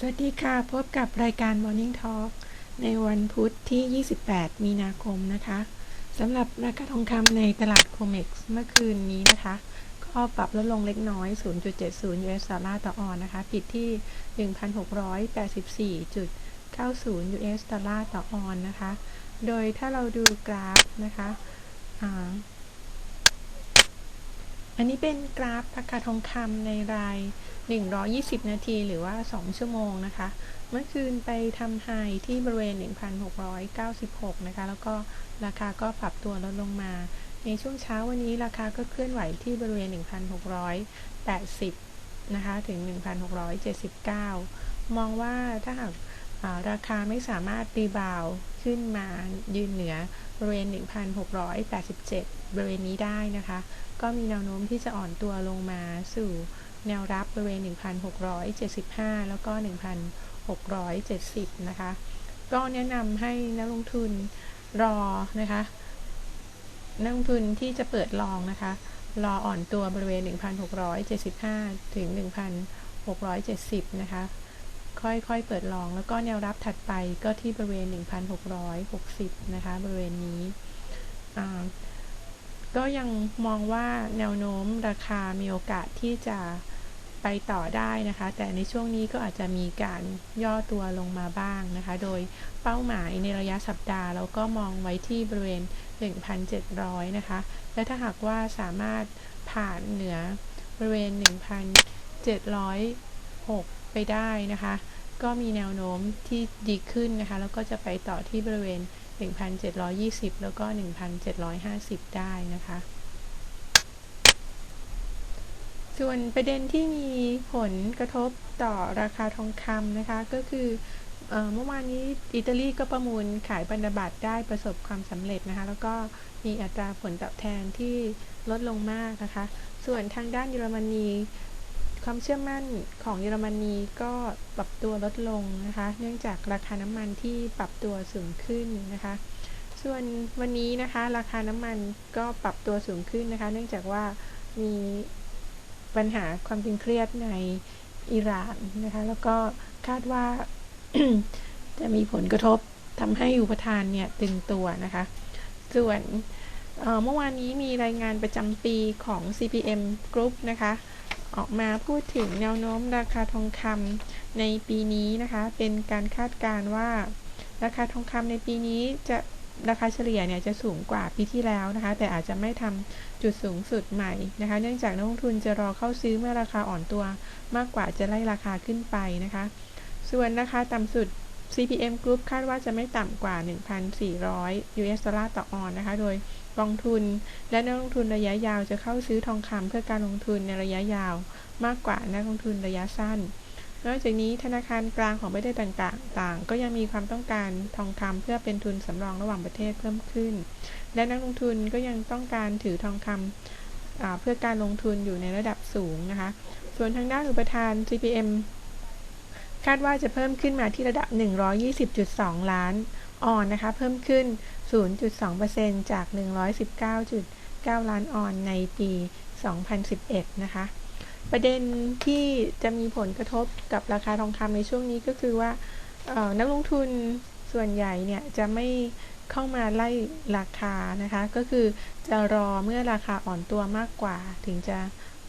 สวัสดีค่ะ พบกับรายการ Morning Talk ในวันพุธที่ 28 มีนาคมนะคะสำหรับราคาทองคำในตลาดโคเม็กซ์เมื่อคืนนี้นะคะ ก็ปรับลดลงเล็กน้อย 0.70 US ดอลลาร์ต่อออนนะคะ ปิดที่ 1,684.90 US ดอลลาร์ต่อออนนะคะ โดยถ้าเราดูกราฟนะคะ อันนี้เป็นกราฟราคาทองคำในราย 120 นาทีหรือว่า 2 ชั่วโมงนะคะ เมื่อคืนไปทำไฮที่บริเวณ 1,696 นะคะ แล้วก็ราคาก็ปรับตัวลดลงมา ในช่วงเช้าวันนี้ราคาก็เคลื่อนไหวที่บริเวณ 1,680 นะคะ ถึง 1,679 มองว่าถ้าหากราคาไม่สามารถรีบาวขึ้นมายืนเหนือ บริเวณ 1,687 บริเวณนี้ได้นะคะ ก็มีแนวโน้มที่จะอ่อนตัวลงมาสู่แนวรับบริเวณ 1,675 แล้วก็ 1,670 นะคะ ก็แนะนำให้นักลงทุนรอนะคะ นักลงทุนที่จะเปิดลองนะคะ รออ่อนตัวบริเวณ 1,675 ถึง 1,670 นะคะ ค่อยๆ เปิดลองแล้วก็แนวรับถัดไปก็ที่บริเวณ 1,660 นะคะ บริเวณนี้ ก็ยังมองว่าแนวโน้มราคามีโอกาสที่จะไปต่อได้นะคะ แต่ในช่วงนี้ก็อาจจะมีการย่อตัวลงมาบ้างนะคะ โดยเป้าหมายในระยะสัปดาห์เราก็มองไว้ที่บริเวณ 1,700 นะคะ และถ้าหากว่าสามารถผ่านเหนือบริเวณ 1,706 ไปได้นะคะ ก็มีแนวโน้มที่ดีขึ้นนะคะ แล้วก็จะไปต่อที่บริเวณ 1,720 แล้วก็ 1,750 ได้นะคะ ส่วนประเด็นที่มีผลกระทบต่อราคาทองคำนะคะ ก็คือเมื่อวานนี้อิตาลีก็ประมูลขายพันธบัตรได้ประสบความสำเร็จนะคะ แล้วก็มีอัตราผลตอบแทนที่ลดลงมากนะคะ ส่วนทางด้านเยอรมนี ความเชื่อมั่นของเยอรมนีก็ปรับตัวลดลงนะคะ เนื่องจากราคาน้ำมันที่ปรับตัวสูงขึ้นนะคะ ส่วนวันนี้นะคะราคาน้ำมันก็ปรับตัวสูงขึ้นนะคะ เนื่องจากว่ามีปัญหาความตึงเครียดในอิหร่านนะคะ แล้วก็คาดว่าจะมีผลกระทบทำให้อุปทานเนี่ยตึงตัวนะคะ ส่วนเมื่อวานนี้มีรายงานประจำปีของ CPM Group นะคะ ออกมาพูดถึงแนวโน้มราคาทองคำในปีนี้นะคะ เป็นการคาดการณ์ว่า ราคาทองคำในปีนี้จะราคาเฉลี่ยเนี่ยจะสูงกว่าปีที่แล้วนะคะ แต่อาจจะไม่ทำจุดสูงสุดใหม่นะคะ เนื่องจากนักลงทุนจะรอเข้าซื้อเมื่อราคาอ่อนตัวมากกว่าจะไล่ราคาขึ้นไปนะคะ ส่วนราคาต่ำสุด CPM Group คาดว่าจะไม่ต่ำกว่า 1,400 US ดอลลาร์ต่อออนนะคะ โดย กองทุน และนักลงทุนระยะยาวจะเข้าซื้อทองคำเพื่อการลงทุนในระยะยาว มากกว่านักลงทุนระยะสั้น นอกจากนี้ธนาคารกลางของประเทศต่างๆ ก็ยังมีความต้องการทองคำเพื่อเป็นทุนสำรองระหว่างประเทศเพิ่มขึ้น และนักลงทุนก็ยังต้องการถือทองคำเพื่อการลงทุนอยู่ในระดับสูงนะคะ ส่วนทางด้านอุปทาน GPM คาดว่าจะเพิ่มขึ้นมาที่ระดับ 120.2 ล้าน ออนนะคะ เพิ่มขึ้น 0.2%จาก 119.9 ล้านออนในปี 2011 นะคะ ประเด็นที่จะมีผลกระทบกับราคาทองคำในช่วงนี้ก็คือว่านักลงทุนส่วนใหญ่เนี่ยจะไม่เข้ามาไล่ราคานะคะ ก็คือจะรอเมื่อราคาอ่อนตัวมากกว่า ถึงจะ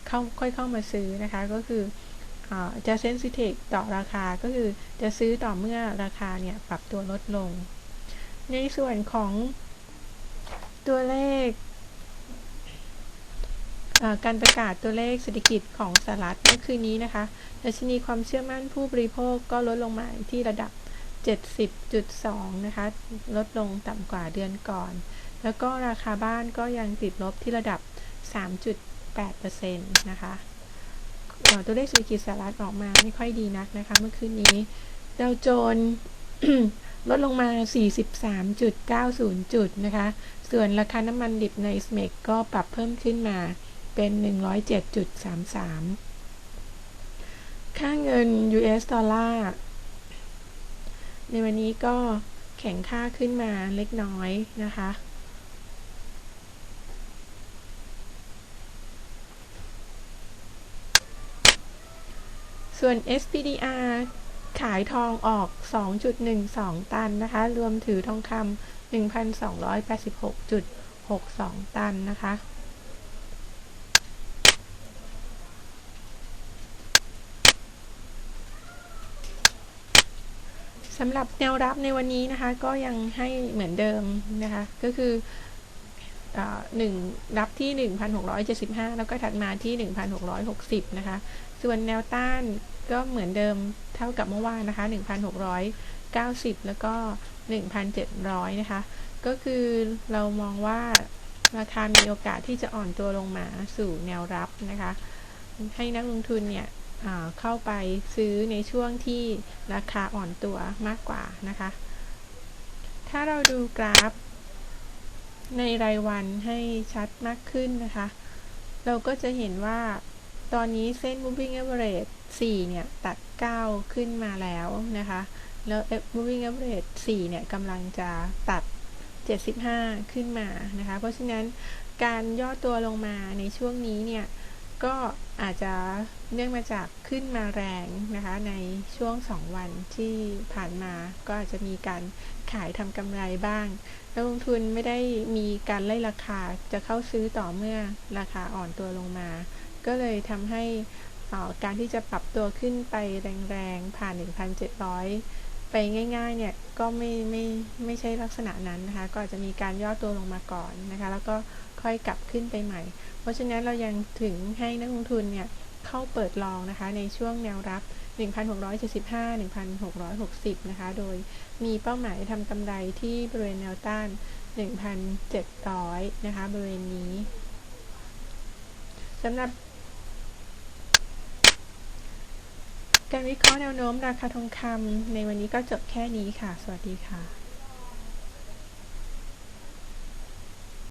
เข้าค่อยเข้ามาซื้อนะคะ ก็คืออจะเซนซิทีฟต่อราคาก็คือจะซื้อต่อเมื่อราคาเนี่ยปรับตัวลดลง ในส่วนของตัวเลข การประกาศตัวเลขเศรษฐกิจของสหรัฐเมื่อคืนนี้นะคะดัชนีความเชื่อมั่นผู้บริโภคก็ลดลงมาที่ระดับ 70.2 นะคะ ลดลงต่ำกว่าเดือนก่อน แล้วก็ราคาบ้านก็ยังติดลบที่ระดับ 3.8%นะคะตัวเลขเศรษฐกิจสหรัฐออกมาไม่ค่อยดีนักนะคะ เมื่อคืนนี้ดาวโจน ลดลงมา 43.90 จุดนะคะ ส่วนราคาน้ำมันดิบในสเมกก็ปรับเพิ่มขึ้นมาเป็น 107.33 ค่าเงิน US ดอลลาร์ในวันนี้ก็แข็งค่าขึ้นมาเล็กน้อยนะคะ ส่วน SPDR ขายทองออก 2.12 ตันนะคะ รวมถือทองคำ1,286.62 ตันนะคะ สำหรับแนวรับในวันนี้นะคะ ก็ยังให้เหมือนเดิมนะคะ ก็คือ หนึ่งรับที่ 1,675 แล้วก็ถัดมาที่ 1,660 นะคะ ส่วนแนวต้านก็เหมือนเดิมเท่ากับเมื่อวานนะคะ 1,690 แล้วก็ 1,700 นะคะ ก็คือเรามองว่าราคามีโอกาสที่จะอ่อนตัวลงมาสู่แนวรับนะคะ ให้นักลงทุนเนี่ยเข้าไปซื้อในช่วงที่ราคาอ่อนตัวมากกว่านะคะ ถ้าเราดูกราฟ ในรายวันให้ชัดมากขึ้นนะคะ เราก็จะเห็นว่าตอนนี้เส้น moving average 4 เนี่ย ตัด 9 ขึ้นมาแล้วนะคะ แล้ว moving average 4 เนี่ยกำลังจะตัด 75 ขึ้นมานะคะ เพราะฉะนั้นการย่อตัวลงมาในช่วงนี้เนี่ย ก็อาจจะเนื่องมาจากขึ้นมาแรงนะคะในช่วง 2 วันที่ผ่านมาก็อาจจะมีการขายทำกำไรบ้างนักลงทุนไม่ได้มีการไล่ราคาจะเข้าซื้อต่อเมื่อราคาอ่อนตัวลงมา ก็เลยทำให้การที่จะปรับตัวขึ้นไปแรงๆ ผ่าน 1,700 ไปง่ายๆ เนี่ย ก็ไม่ไม่ไม่ใช่ลักษณะนั้นนะคะ ก็อาจจะมีการย่อตัวลงมาก่อนนะคะ แล้วก็ ค่อยกลับขึ้นไปใหม่ เพราะฉะนั้นเรายังถึงให้นักลงทุนเนี่ยเข้าเปิดลองนะคะในช่วงแนวรับ 1,675 1,660 นะคะ โดยมีเป้าหมายทำกำไรที่บริเวณแนวต้าน 1,700 นะคะบริเวณนี้สำหรับการวิเคราะห์แนวโน้มราคาทองคำในวันนี้ก็จบแค่นี้ค่ะ สวัสดีค่ะ